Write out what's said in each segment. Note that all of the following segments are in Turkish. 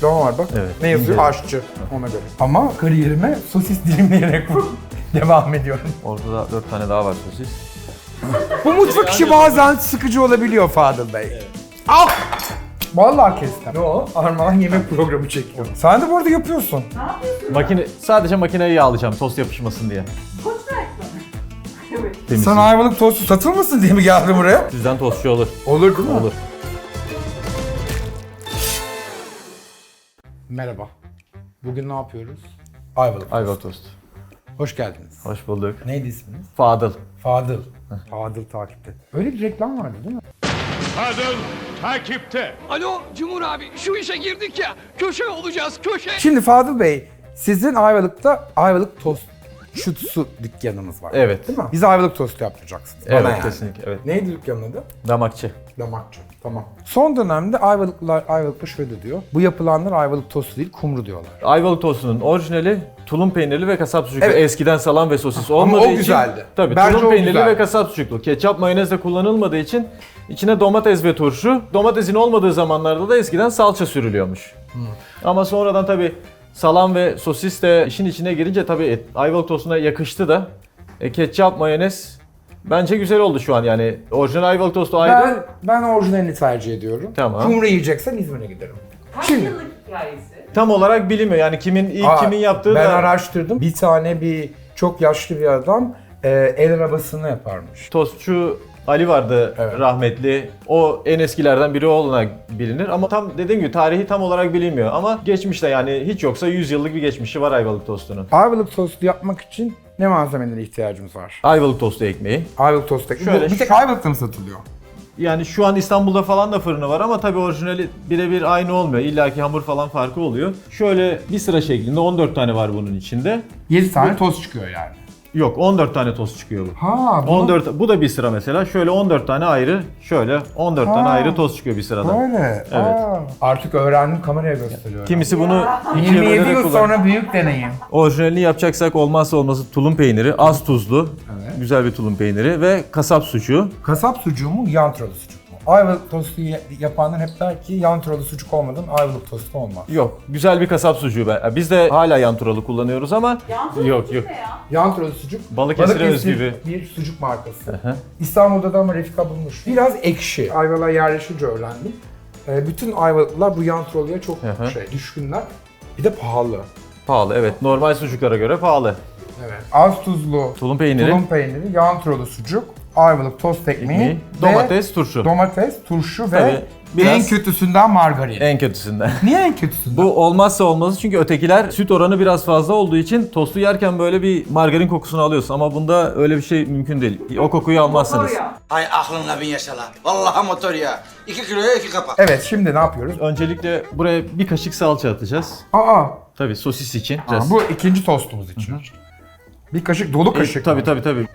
diploma var bak. Evet. Ne yazıyor? İngilizce. Aşçı. Ona göre. Ama kariyerime sosis dilimleyerek devam ediyorum. Orada da 4 tane daha var sosis. Bu mutfak işi bazen sıkıcı olabiliyor Fadıl Bey. Al! Vallahi kestim. Ne o? Armağan yemek programı çekiyor. Sen de bu arada yapıyorsun. Ne yapıyorsun? Makine, sadece makineyi yağlayacağım tost yapışmasın diye. Koç versiyonu. evet. Temiz. Sen ayvalık tostu satılmasın diye mi geldin buraya? Sizden tostçu olur. Olur değil mi? Olur. Merhaba. Bugün ne yapıyoruz? Ayvalık. Ayvalık tost. Hoş geldiniz. Hoş bulduk. Neydi isminiz? Fadıl. Fadıl. Fadıl takipte. Öyle bir reklam vardı değil mi? Kadın takipte. Alo Cumhur abi şu işe girdik ya köşe olacağız köşe. Şimdi Fadıl Bey, sizin Ayvalık'ta Ayvalık tost şutsu dükkanınız var. Evet. Değil mi? Bize Ayvalık tostu yaptıracaksınız. Evet yani. kesinlikle evet. Neydi dükkanın adı? Damakçı. Damakçı. Tamam. Son dönemde Ayvalıklılar Ayvalık'ta şöyle diyor. Bu yapılanlar Ayvalık tostu değil, kumru diyorlar. Ayvalık tostunun orijinali tulum peynirli ve kasap sucuklu. Evet. Eskiden salam ve sosis olmadığı o için. güzeldi. Tabii Bence o tulum peynirli güzeldi. ve kasap sucuklu. Ketçap mayonez de kullanılmadığı için içine domates ve turşu. Domatesin olmadığı zamanlarda da eskiden salça sürülüyormuş. Hmm. Ama sonradan tabii salam ve sosis de işin içine girince tabii et- Ayvalık tostuna yakıştı da. E, ketçap mayonez bence güzel oldu şu an yani. Orijinal Ayvalık tostu ayrı. Ben, ben orijinalini tercih ediyorum. Tamam. Kumru yiyeceksen İzmir'e giderim. Kaç Şimdi- yıllık hikayesi? Tam olarak bilinmiyor yani kimin ilk Aa, kimin yaptığı ben da. araştırdım. Bir tane bir çok yaşlı bir adam e, el arabasını yaparmış. Tostçu Ali vardı Evet. rahmetli. O en eskilerden biri olarak bilinir ama tam dediğim gibi tarihi tam olarak bilinmiyor. Ama geçmişte yani hiç yoksa 100 yıllık bir geçmişi var Ayvalık tostunun. Ayvalık tostu yapmak için ne malzemelere ihtiyacımız var? Ayvalık tostu ekmeği. Ayvalık tostu. Şöyle Bu bir tek Ayvalık'ta mı satılıyor? Yani şu an İstanbul'da falan da fırını var ama tabii orijinali birebir aynı olmuyor. İlla ki hamur falan farkı oluyor. Şöyle bir sıra şeklinde 14 tane var bunun içinde. 7 tane tost çıkıyor yani. Yok 14 tane tost çıkıyor bu. Ha, bu 14 bu da bir sıra mesela. Şöyle 14 tane ayrı, şöyle 14 tane Ha. ayrı tost çıkıyor bir sırada. Böyle. Evet. Aa, artık öğrendim kameraya gösteriyorum. Kimisi bunu ikiye 27 bölerek yıl sonra büyük deneyim. Orijinalini yapacaksak olmazsa olmazı tulum peyniri, az tuzlu, Evet. güzel bir tulum peyniri ve kasap sucuğu. Kasap sucuğu mu, yantralı sucuk mu? Ayvalık tostu yapanlar hep der ki yantralı sucuk olmadan ayvalık tostu olmaz. Yok, güzel bir kasap sucuğu. Ben. Biz de hala yanturalı kullanıyoruz ama Yansın yok yok. ya? Yantralı sucuk Balıkesir'e özgü bir- bir sucuk markası. hı. İstanbul'da da ama Refika bulmuş. Biraz ekşi. Ayvalık'a yerleşince öğrendim. Ee, bütün Ayvalıklılar bu yantralıya çok hı. şey düşkünler. Bir de pahalı. Pahalı evet. Normal sucuklara göre pahalı. Evet. Az tuzlu Tulum peyniri, tulum peyniri, yantralı sucuk, ayvalık tost ekmeği, ekmeği, ve domates, turşu. domates, turşu Tabii, ve biraz- en kötüsünden margarin. en kötüsünden. Niye en kötüsünden? Bu olmazsa olmazı çünkü ötekiler süt oranı biraz fazla olduğu için tostu yerken böyle bir margarin kokusunu alıyorsun ama bunda öyle bir şey mümkün değil. O kokuyu almazsınız. Hay aklınla bin yaşala. Vallahi motor ya. İki kiloya iki kapak. Evet şimdi ne yapıyoruz? Öncelikle buraya bir kaşık salça atacağız. Aa, Tabii sosis için. aa, bu ikinci tostumuz için. Bir kaşık dolu E, kaşık. tabii mı? tabii tabii.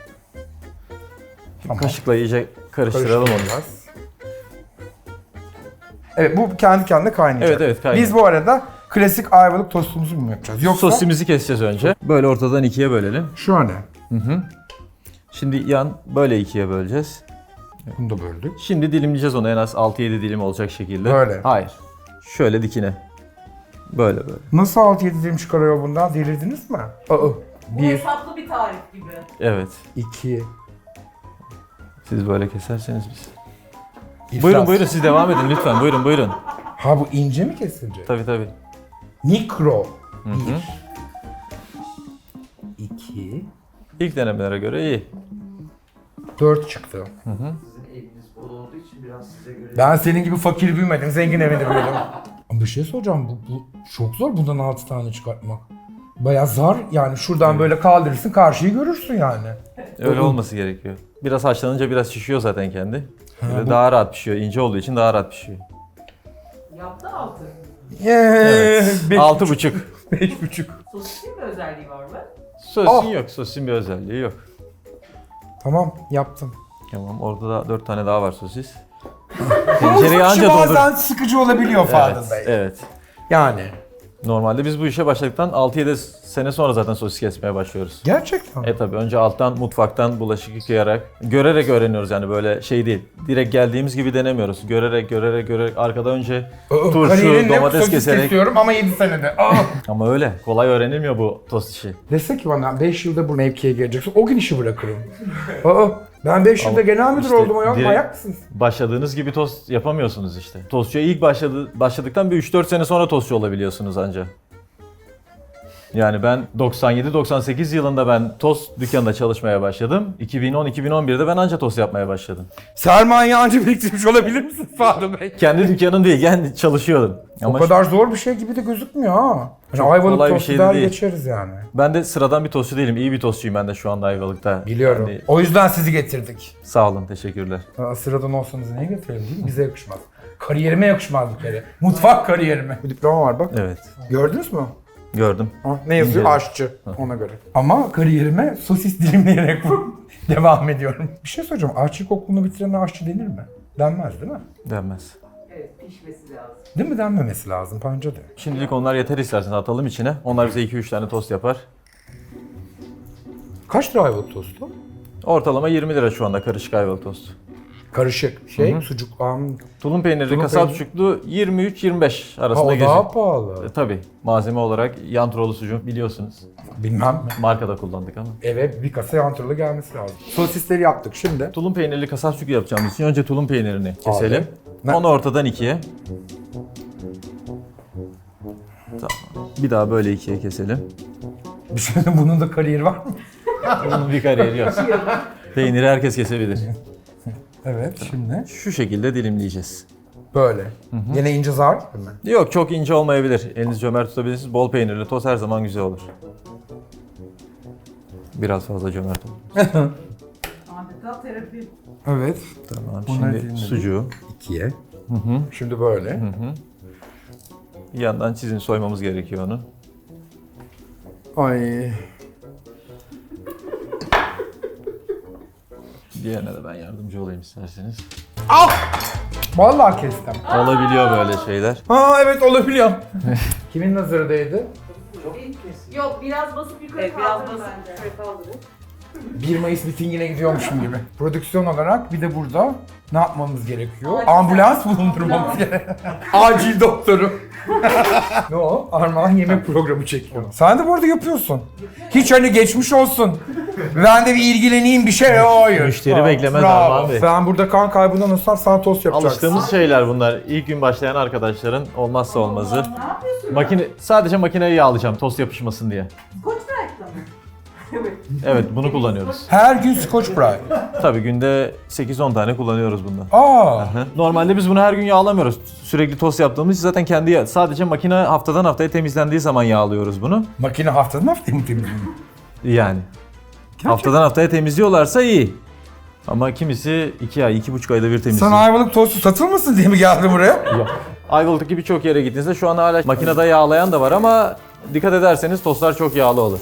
Tamam. Kaşıkla iyice karıştıralım onu. Karıştıracağız. Evet bu kendi kendine kaynayacak. Evet, evet, kaynıyor. Biz bu arada klasik ayvalık tostumuzu mu yapacağız? Yoksa Sosimizi keseceğiz önce. Böyle ortadan ikiye bölelim. şöyle. Şimdi yan böyle ikiye böleceğiz. Bunu da böldük. Şimdi dilimleyeceğiz onu en az 6-7 dilim olacak şekilde. Böyle. Hayır. Şöyle dikine. Böyle böyle. Nasıl 6-7 dilim çıkarıyor bundan? Delirdiniz mi? Aa, Bu bir, hesaplı bir tarif gibi. Evet. iki, Siz böyle keserseniz biz. iflas. Buyurun buyurun siz devam edin lütfen. Buyurun buyurun. Ha bu ince mi kesilecek? Tabii tabii. Mikro. Bir. İki. İlk denemelere göre iyi. Dört çıktı. Ben senin gibi fakir büyümedim, zengin evinde büyüdüm. Ama bir şey soracağım, bu, bu çok zor bundan altı tane çıkartmak. Bayağı zar yani şuradan böyle kaldırırsın karşıyı görürsün yani. Öyle olması gerekiyor. Biraz haşlanınca biraz şişiyor zaten kendi. Böyle daha rahat pişiyor. İnce olduğu için daha rahat pişiyor. Yaptı altı. Evet. Beş, Altı buçuk. beş buçuk. Sosisin bir özelliği var mı? Sosisin Oh. yok. Sosisin bir özelliği yok. Tamam yaptım. Tamam orada da dört tane daha var sosis. Tencereyi anca bazen doldur. sıkıcı olabiliyor Fadıl Evet, Bey. evet. Yani Normalde biz bu işe başladıktan 6-7 sene sonra zaten sosis kesmeye başlıyoruz. Gerçekten. E tabi önce alttan mutfaktan bulaşık yıkayarak, görerek öğreniyoruz yani böyle şey değil. Direkt geldiğimiz gibi denemiyoruz. Görerek, görerek, görerek arkada önce Aa, turşu, kariyerin ne domates sosis keserek. kesiyorum ama 7 senede. Aa! Ama öyle. Kolay öğrenilmiyor bu tost işi. Dese ki bana 5 yılda bu mevkiye geleceksin. O gün işi bırakırım. Aa, ben 5 yılda Ama genel müdür işte oldum direkt- Ayak mısınız? Başladığınız gibi tost yapamıyorsunuz işte. Tostçuya ilk başladı, başladıktan bir 3-4 sene sonra tostçu olabiliyorsunuz anca. Yani ben 97-98 yılında ben tost dükkanında çalışmaya başladım. 2010-2011'de ben anca tost yapmaya başladım. Sermaye anca biriktirmiş olabilir misin Fadıl Bey? Kendi dükkanım değil, kendi çalışıyordum. O Ama kadar zor bir şey gibi de gözükmüyor ha. Çok Yani Ayvalık kolay bir tostu şey de der değil. geçeriz yani. ben de sıradan bir tostçu değilim. İyi bir tostçuyum ben de şu anda Ayvalık'ta. Biliyorum. Yani O yüzden sizi getirdik. sağ olun, teşekkürler. Aa, sıradan olsanız niye getirelim değil mi? Bize yakışmaz. Kariyerime yakışmaz bir kere. Mutfak kariyerime. Bir diploma var bak. Evet, Gördünüz mü? Gördüm. Ha, ne yazıyor? İnce. Aşçı. Ona göre. Ama kariyerime sosis dilimleyerek devam ediyorum. Bir şey soracağım. Aşçılık okulunu bitirene aşçı denir mi? Denmez değil mi? Denmez. Evet pişmesi lazım. Değil mi? Denmemesi lazım bence de. Şimdilik onlar yeter istersen atalım içine. Onlar bize 2-3 tane tost yapar. Kaç lira ayvalık tostu? Ortalama 20 lira şu anda karışık ayvalık tostu. Karışık. Şey, sucuk, am... Tulum peynirli Tulum kasap peyniri. sucuklu 23-25 Ha, arasında o geziyor. daha pahalı. E, tabii malzeme olarak yantrolu sucuk biliyorsunuz. Bilmem. Markada kullandık ama. Eve bir kasa yantıralı gelmesi lazım. Sosisleri yaptık şimdi. Tulum peynirli kasap sucuk yapacağımız için önce tulum peynirini keselim. Ne- Onu ortadan ikiye. Tamam. Bir daha böyle ikiye keselim. Bir şey bunun da kariyeri var mı? Bunun bir kariyeri yok. Peyniri herkes kesebilir. Evet, şimdi. Şu şekilde dilimleyeceğiz. Böyle. Yine ince zar değil mi? Yok çok ince olmayabilir. Eliniz cömert tutabilirsiniz. Bol peynirli tost her zaman güzel olur. Biraz fazla cömert olur. Adeta terapi. Evet. Tamam. Bunları Şimdi dilimledik. sucuğu İkiye. Şimdi böyle. bir yandan çizin soymamız gerekiyor onu. Ay. Diğerine de ben yardımcı olayım isterseniz. Vallahi kestim. Olabiliyor böyle şeyler. Ha evet olabiliyor. Kimin nazarı değdi? Yok biraz basıp yukarı evet, biraz basıp yukarı kaldırın. 1 Mayıs mitingine gidiyormuşum gibi. Prodüksiyon olarak bir de burada ne yapmamız gerekiyor? Acil Ambulans bulundurmamız gerekiyor. Acil doktoru. ne o? Armağan yemek programı çekiyor. Sen de bu arada yapıyorsun. Hiç hani geçmiş olsun. Ben de bir ilgileneyim bir şey. Hayır. Müşteri Bravo. beklemez Bravo. Armağan Bey. Sen burada kan kaybından ısrar sana tost yapacaksın. Alıştığımız şeyler bunlar. İlk gün başlayan arkadaşların olmazsa olmazı. Makine sadece makineyi yağlayacağım tost yapışmasın diye. Koç bıraktı mı? Evet bunu kullanıyoruz. Her gün Scotch Brite. Tabii günde 8-10 tane kullanıyoruz bundan. Aa. Hı. Normalde biz bunu her gün yağlamıyoruz. Sürekli tost yaptığımız için zaten kendi yağ- sadece makine haftadan haftaya temizlendiği zaman yağlıyoruz bunu. Makine haftadan haftaya mı temizleniyor? Yani. Haftadan haftaya temizliyorlarsa iyi. Ama kimisi 2 ay, 2,5 ayda bir temizliyor. Sen ayvalık tostu satılmasın diye mi geldin buraya? Ayvalık'taki birçok yere gittiğinizde şu an hala makinede yağlayan da var ama dikkat ederseniz tostlar çok yağlı olur.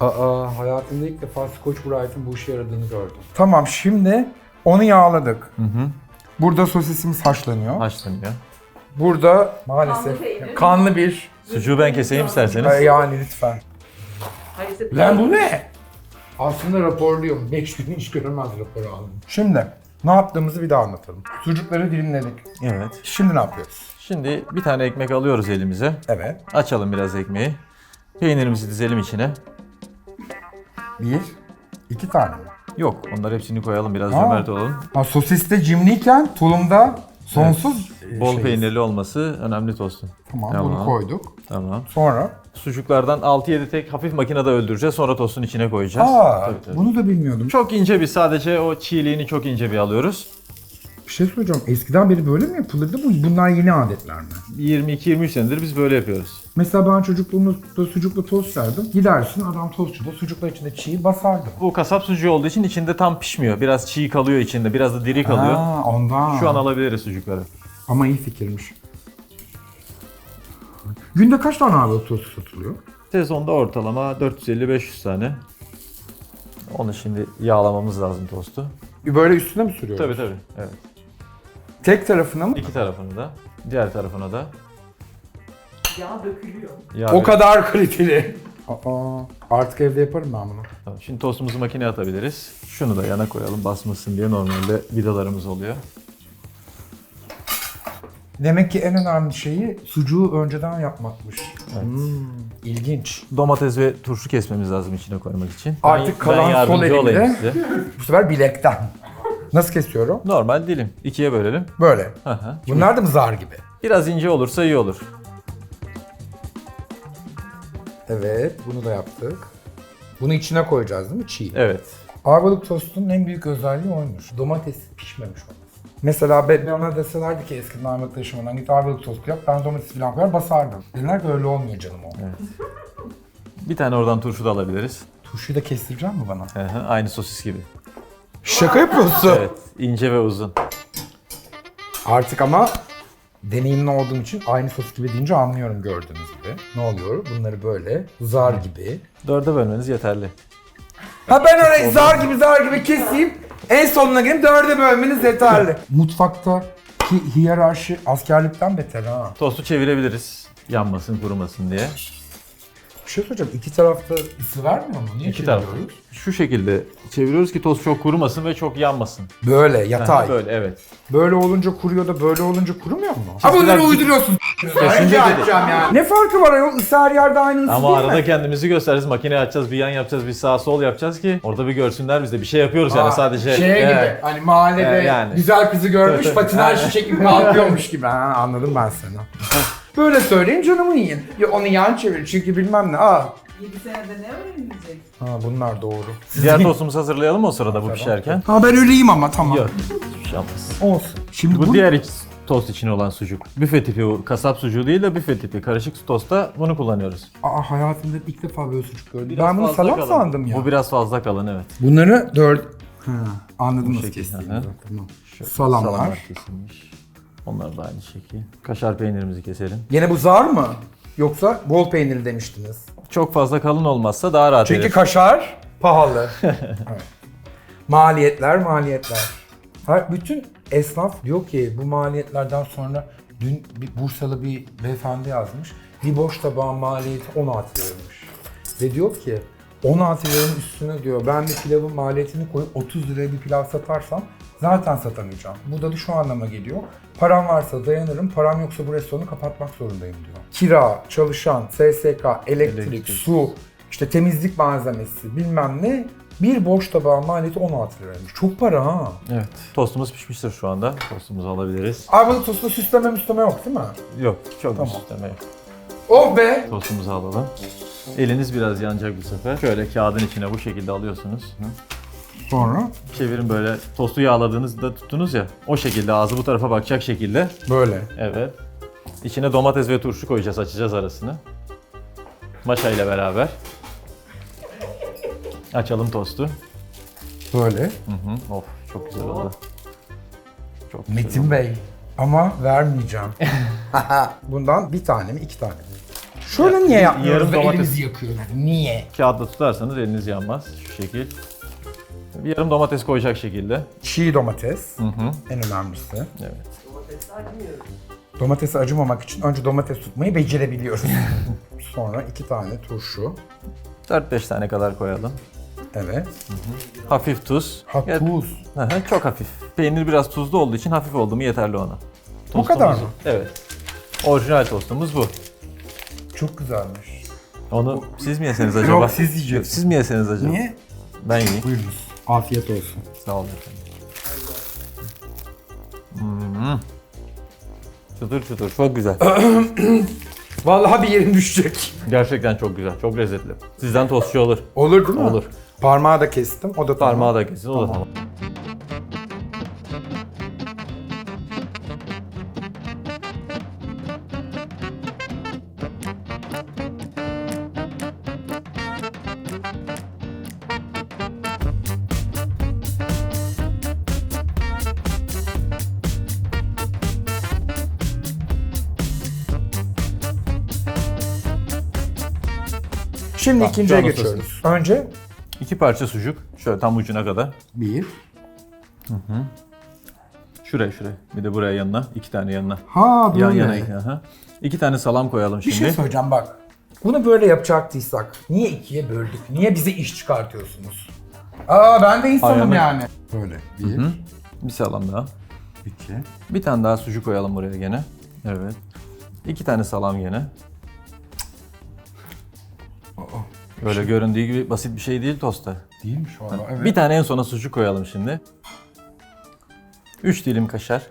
Aa, hayatımda ilk defa Scotch Brite'ın bu işe yaradığını gördüm. Tamam, şimdi onu yağladık. Burada sosisimiz haşlanıyor. Haşlanıyor. Burada Kanlı maalesef peynir. kanlı bir... Sucuğu ben keseyim isterseniz. Ay, yani lütfen. Hayır, Lan bu ne? Aslında raporluyum. 5 gün iş göremez raporu aldım. Şimdi ne yaptığımızı bir daha anlatalım. Sucukları dilimledik. Evet. Şimdi ne yapıyoruz? Şimdi bir tane ekmek alıyoruz elimize. Evet. Açalım biraz ekmeği. Peynirimizi dizelim içine. Bir, iki tane mi? Yok, onları hepsini koyalım biraz Aa. cömert olalım. Ha, sosiste cimriyken tulumda sonsuz e, Bol şey. peynirli olması önemli tostun. Tamam, Tamam. bunu koyduk. Tamam. Sonra Sucuklardan 6-7 tek hafif makinede öldüreceğiz. Sonra tostun içine koyacağız. Aa, Tabii, tabii. bunu da bilmiyordum. Çok ince bir sadece o çiğliğini çok ince bir alıyoruz. Bir şey soracağım. Eskiden beri böyle mi yapılırdı? Bu bunlar yeni adetler mi? 22-23 senedir biz böyle yapıyoruz. Mesela ben çocukluğumda sucuklu tost yerdim. Gidersin adam tostçuda sucuklar içinde çiğ basardı. Bu kasap sucuğu olduğu için içinde tam pişmiyor. Biraz çiğ kalıyor içinde, biraz da diri kalıyor. Aa, ondan. Şu an alabiliriz sucukları. Ama iyi fikirmiş. Günde kaç tane abi tostu satılıyor? Sezonda ortalama 450-500 tane. Onu şimdi yağlamamız lazım tostu. Böyle üstüne mi sürüyoruz? Tabii tabii. Evet. Tek tarafına mı? İki tarafını da, diğer tarafına da. Yağ dökülüyor. Ya O kadar kaliteli. Aa, artık evde yaparım ben bunu. Tamam, Şimdi tostumuzu makineye atabiliriz. Şunu da yana koyalım basmasın diye normalde vidalarımız oluyor. Demek ki en önemli şeyi sucuğu önceden yapmakmış. Hmm, ilginç. Domates ve turşu kesmemiz lazım içine koymak için. Artık ben, kalan sol elimle-. Bu sefer bilekten. Nasıl kesiyorum? Normal dilim. İkiye bölelim. Böyle. Hı hı. Bunlar da mı zar gibi? Biraz ince olursa iyi olur. Evet, bunu da yaptık. Bunu içine koyacağız değil mi? Çiğ. Evet. Ayvalık tostunun en büyük özelliği oymuş. Domates pişmemiş olması. Mesela ben bana deselerdi ki eskiden Ayvalık taşımadan git Ayvalık tostu yap, ben domates falan koyar basardım. Dediler ki öyle olmuyor canım o. Bir tane oradan turşu da alabiliriz. Turşuyu da kestirecek mi bana? Hı hı, Aynı sosis gibi. Şaka yapıyorsun. Evet. ince ve uzun. Artık ama deneyimli olduğum için aynı sos gibi deyince anlıyorum gördüğünüz gibi. Ne oluyor? Bunları böyle zar gibi. Dörde bölmeniz yeterli. Ha ben orayı zar gibi zar gibi keseyim. En sonuna gelip dörde bölmeniz yeterli. Mutfakta ki hiyerarşi askerlikten beter ha. Tostu çevirebiliriz. Yanmasın, kurumasın diye. Bir şey soracağım. iki tarafta ısı vermiyor mu? Niye İki taraf. çeviriyoruz? Şu şekilde çeviriyoruz ki tost çok kurumasın ve çok yanmasın. Böyle yatay. böyle. Böyle evet. olunca kuruyor da böyle olunca kurumuyor mu? Ha bunları uyduruyorsun. Kesinlikle değil. yani. Ne farkı var ayol? Isı her yerde aynı ısı Ama değil arada mi? kendimizi gösteririz. Makine açacağız, bir yan yapacağız, bir sağ sol yapacağız ki orada bir görsünler biz de bir şey yapıyoruz yani Aa, sadece. Şey Evet. gibi hani mahallede Evet, yani. güzel kızı görmüş Tabii, tabii. patinaj çekip kalkıyormuş gibi. Ha, anladım ben seni. Böyle söyleyin canımı yiyin. Ya onu yan çevir çünkü bilmem ne. Aa. 7 senede ne öğrenilecek? Ha bunlar doğru. Diğer tostumuzu hazırlayalım o sırada bu pişerken. Ha ben öleyim ama tamam. Yok. hiçbir şey yapmaz. Olsun. Şimdi Bu bu, diğer iç tost için olan sucuk. Büfe tipi bu. Kasap sucuğu değil de büfe tipi. Karışık tostta bunu kullanıyoruz. Aa, hayatımda ilk defa böyle sucuk gördüm. Biraz ben bunu fazla salam kalın. sandım ya. Bu biraz fazla kalın evet. Bunları dört... Ha, anladım nasıl şekil, kestiğini. Tamam. Şöyle Salamlar. kesilmiş. Onlar da aynı şekil. Kaşar peynirimizi keselim. Yine bu zar mı? Yoksa bol peynirli demiştiniz. Çok fazla kalın olmazsa daha rahat Çünkü erir. kaşar pahalı. Evet. Maliyetler, maliyetler. Ha, bütün esnaf diyor ki bu maliyetlerden sonra dün bir Bursalı bir beyefendi yazmış. Bir boş tabağın maliyeti 16 liraymış. Ve diyor ki 16 liranın üstüne diyor ben bir pilavın maliyetini koyup 30 liraya bir pilav satarsam zaten satamayacağım. Bu da şu anlama geliyor. Param varsa dayanırım, param yoksa bu restoranı kapatmak zorundayım diyor. Kira, çalışan, SSK, elektrik, Elektrik. su, işte temizlik malzemesi bilmem ne bir boş tabağın maliyeti 16 liraymış. Çok para ha. Evet. Tostumuz pişmiştir şu anda. Tostumuzu alabiliriz. Ayvalık tosunda süsleme müsleme yok değil mi? Yok. Çok Tamam. tamam. yok. Oh be! Tostumuzu alalım. Eliniz biraz yanacak bu sefer. Şöyle kağıdın içine bu şekilde alıyorsunuz. Sonra Çevirin böyle tostu yağladığınızda tuttunuz ya. O şekilde ağzı bu tarafa bakacak şekilde. böyle. Evet. İçine domates ve turşu koyacağız. Açacağız arasını. Maşa ile beraber. Açalım tostu. Böyle. Hı hı. Of çok güzel oldu. Çok güzel Metin oldu. Bey. Ama vermeyeceğim. Bundan bir tane mi iki tane mi? Şöyle niye bir- yapmıyoruz yarım da domates- elimizi yakıyorlar? Niye? Kağıtla tutarsanız eliniz yanmaz. Şu şekil. Bir yarım domates koyacak şekilde. Çiğ domates Hı hı. en önemlisi. Evet. Domatesi acımamak için önce domates tutmayı becerebiliyoruz. Sonra iki tane turşu. 4-5 tane kadar koyalım. Evet. Hafif tuz. Ha Ya- tuz. Hı hı, çok hafif. Peynir biraz tuzlu olduğu için hafif oldu mu yeterli ona. O kadar mı? Evet. Orijinal tostumuz bu. Çok güzelmiş. Onu siz mi yeseniz acaba? Yok, siz yiyeceksiniz. Siz mi yeseniz acaba? Niye? Ben yiyeyim. Buyurunuz. Afiyet olsun. Sağ olun efendim. Hmm. Çıtır çıtır çok güzel. Vallahi bir yerim düşecek. Gerçekten çok güzel. Çok lezzetli. Sizden tostçu olur. Olur değil mi? Olur. Parmağı da kestim. O da tamam. Parmağı da kesin. O da Tamam. Şimdi Bak, ikinciye geçiyoruz. Önce İki parça sucuk. Şöyle tam ucuna kadar. bir. Şuraya şuraya. Bir de buraya yanına. iki tane yanına. Ha böyle. Yan yana. Aha. İki tane salam koyalım Bir şimdi. şey söyleyeceğim bak. Bunu böyle yapacaktıysak niye ikiye böldük? Niye bize iş çıkartıyorsunuz? Aa ben de insanım Ayağını- yani. Böyle. Bir. Bir salam daha. iki. Bir tane daha sucuk koyalım buraya gene. Evet. İki tane salam gene. Böyle göründüğü gibi basit bir şey değil tosta. Değilmiş valla. Evet. Bir tane en sona sucuk koyalım şimdi. Üç dilim kaşar.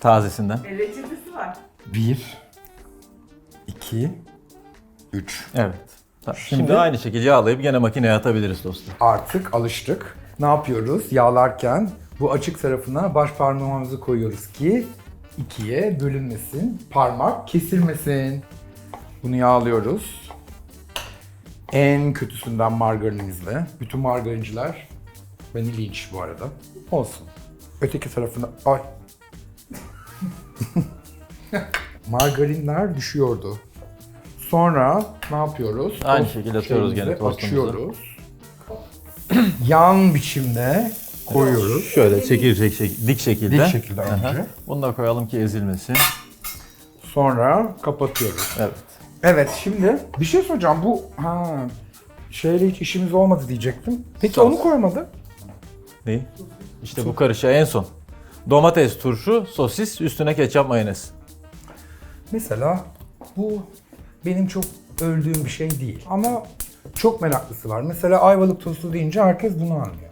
Tazesinden. E, reçetesi var. Bir, iki, üç. Evet. Tamam. Şimdi, Şimdi- aynı şekilde yağlayıp gene makineye atabiliriz tostu. Artık alıştık. Ne yapıyoruz? Yağlarken bu açık tarafına baş parmağımızı koyuyoruz ki ikiye bölünmesin. Parmak kesilmesin. Bunu yağlıyoruz. En kötüsünden margarinimizle. Bütün margarinciler beni linç bu arada. Olsun. Öteki tarafına... Ay. Margarinler düşüyordu. Sonra ne yapıyoruz? Aynı Tost şekilde atıyoruz şeyimizi gene tostumuzu. Açıyoruz. Yan biçimde koyuyoruz. Şöyle çekirdek şek- dik şekilde. Dik şekilde Aha. önce. Bunu da koyalım ki ezilmesin. Sonra kapatıyoruz. Evet. Evet şimdi bir şey soracağım. Bu ha şeyle hiç işimiz olmadı diyecektim. Peki Sos. onu koymadı. Ne? İşte bu karışığa en son. Domates, turşu, sosis, üstüne ketçap, mayonez. Mesela bu benim çok öldüğüm bir şey değil. Ama çok meraklısı var. Mesela ayvalık tostu deyince herkes bunu anlıyor.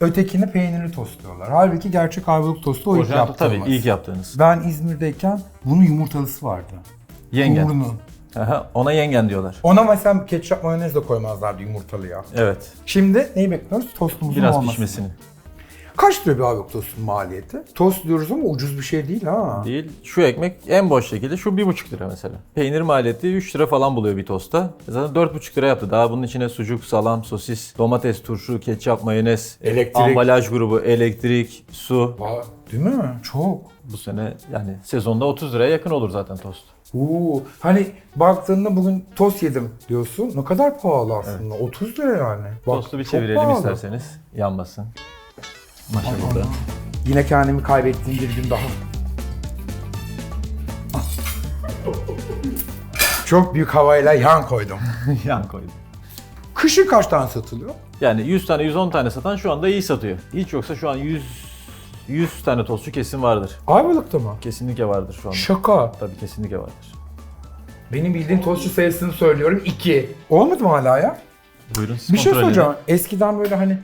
Ötekini peynirli tost diyorlar. Halbuki gerçek ayvalık tostu o ilk tabii yaptığımız. ilk yaptığınız. Ben İzmir'deyken bunun yumurtalısı vardı. Yengen. Uğurlu. Aha, ona yengen diyorlar. Ona mesela ketçap mayonez de koymazlardı yumurtalıya. Evet. Şimdi neyi bekliyoruz? Tostumuzun Biraz olmasını. pişmesini. Kaç lira bir ayvalık tostun maliyeti? Tost diyoruz ama ucuz bir şey değil ha. Değil. Şu ekmek en boş şekilde şu 1,5 lira mesela. Peynir maliyeti 3 lira falan buluyor bir tosta. Zaten 4,5 lira yaptı. Daha bunun içine sucuk, salam, sosis, domates, turşu, ketçap, mayonez, Elektrik. ambalaj grubu, elektrik, su. Va- Değil mi? Çok. Bu sene yani sezonda 30 liraya yakın olur zaten tost. Oo, hani baktığında bugün tost yedim diyorsun. Ne kadar pahalı aslında. 30 lira yani. Bak, Tostu bir çok çevirelim pahalı. isterseniz. Yanmasın. Maşa burada. Yine kendimi kaybettiğim bir gün daha. Çok büyük havayla yan koydum. Yan koydum. Kışın kaç tane satılıyor? Yani 100 tane 110 tane satan şu anda iyi satıyor. Hiç yoksa şu an 100 100 tane tostçu kesin vardır. Ayvalık'ta mı? Kesinlikle vardır şu anda. Şaka. Tabii kesinlikle vardır. Benim bildiğim tostçu sayısını söylüyorum 2. Olmadı mı hala ya? Buyurun siz Bir şey kontrol edin. soracağım. Eskiden böyle hani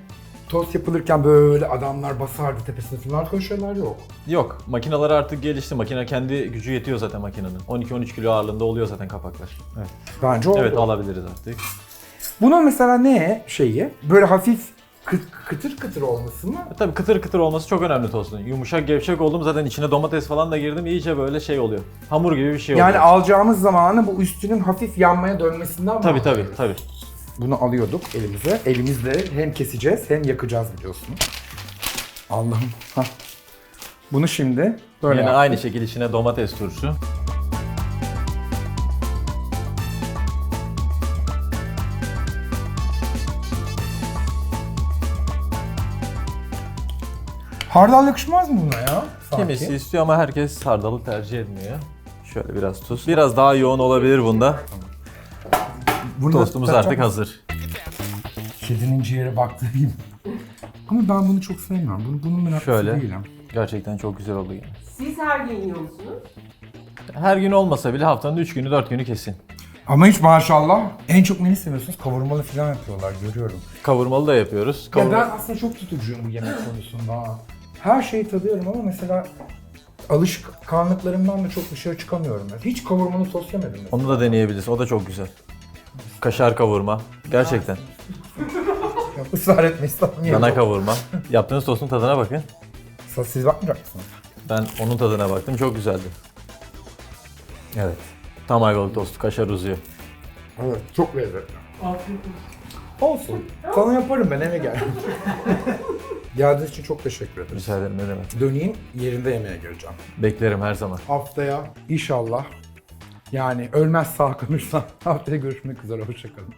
tost yapılırken böyle adamlar basardı tepesine falan şeyler yok. Yok. Makineler artık gelişti. Makine kendi gücü yetiyor zaten makinenin. 12-13 kilo ağırlığında oluyor zaten kapaklar. Evet. Bence oldu. Evet alabiliriz artık. Bunun mesela ne şeyi? Böyle hafif kıt, kıtır kıtır olması mı? E tabii kıtır kıtır olması çok önemli tostun. Yumuşak gevşek oldum zaten içine domates falan da girdim iyice böyle şey oluyor. Hamur gibi bir şey Yani oluyor. alacağımız zamanı bu üstünün hafif yanmaya dönmesinden Tabii tabii bahsediyoruz. tabii. Bunu alıyorduk elimize. Elimizle hem keseceğiz hem yakacağız biliyorsunuz. Allah'ım. Hah. Bunu şimdi böyle Yine yaptık. aynı şekilde içine domates turşu. Hardal yakışmaz mı buna ya? Sanki. Kimisi istiyor ama herkes hardalı tercih etmiyor. Şöyle biraz tuz. Biraz daha yoğun olabilir bunda. Bunu Tostumuz da- artık hazır. Kedinin ciğere baktığı gibi. Ama ben bunu çok sevmiyorum. Bunu, bunun meraklısı Şöyle. değilim. Gerçekten çok güzel oldu yine. Siz her gün yiyor musunuz? Her gün olmasa bile haftanın 3 günü 4 günü kesin. Ama hiç maşallah. En çok neyi seviyorsunuz? Kavurmalı falan yapıyorlar görüyorum. Kavurmalı da yapıyoruz. Ya Kavurma- ben aslında çok tutucuyum bu yemek konusunda. ha. Her şeyi tadıyorum ama mesela alışkanlıklarımdan da çok dışarı çıkamıyorum. Ben. Hiç kavurmalı sos yemedim mesela. Onu da deneyebiliriz. O da çok güzel. Kaşar kavurma. Gerçekten. Yok, ısrar etme. Dana kavurma. Yaptığınız tostun tadına bakın. Sos siz bakmayacak mısınız? Ben onun tadına baktım. Çok güzeldi. Evet. Tam ayvalık tostu. Kaşar uzuyor. Evet, çok lezzetli. Olsun. Sana yaparım ben eve gel. Geldiğiniz için çok teşekkür ederim. Rica ederim ne demek. Döneyim yerinde yemeğe geleceğim. Beklerim her zaman. Haftaya inşallah yani ölmez sağ kalırsam haftaya görüşmek üzere. Hoşçakalın.